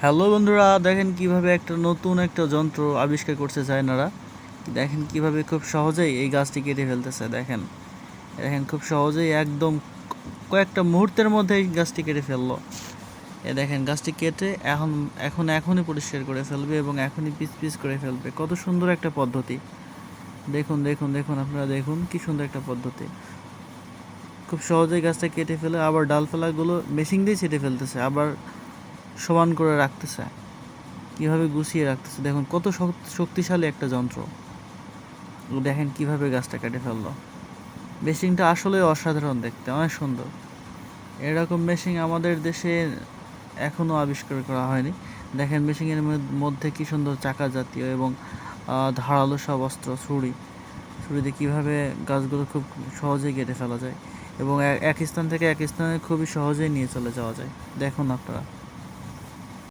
Hello বন্ধুরা, দেখেন কীভাবে একটা নতুন একটা যন্ত্র আবিষ্কার করছে চায়নারা দেখেন কীভাবে খুব সহজেই এই গাছটি কেটে ফেলতেছে, দেখেন। দেখেন খুব সহজেই একদম কয়েকটা মুহূর্তের মধ্যে এই গাছটি কেটে ফেলল। এ দেখেন গাছটি কেটে এখন এখন এখনই পরিষ্কার করে ফেলবে এবং এখনই পিস পিস করে ফেলবে। কত সুন্দর একটা পদ্ধতি। দেখুন দেখুন দেখুন আপনারা দেখুন কি সুন্দর একটা পদ্ধতি। খুব সহজেই গাছটা কেটে ফেলে, আবার ডালপালাগুলো মেশিন দিয়ে ছেটে ফেলতেছে, আবার সমান করে রাখতেছে। কীভাবে গুছিয়ে রাখতেছে? দেখুন, কত শক্তিশালী একটা যন্ত্র। দেখেন কীভাবে গাছটা কেটে ফেলল। মেশিনটা আসলে অসাধারণ দেখতে, অনেক সুন্দর। এরকম মেশিন আমাদের দেশে এখনও আবিষ্কার করা হয়নি। দেখেন মেশিনের মধ্যে কি সুন্দর চাকা জাতীয় এবং ধারালো সব অস্ত্র, ছুরি। ছুরিতে কীভাবে গাছগুলো খুব সহজেই কেটে ফেলা যায় এবং এক স্থান থেকে এক স্থানে খুবই সহজেই নিয়ে চলে যাওয়া যায়। দেখুন আপনারা।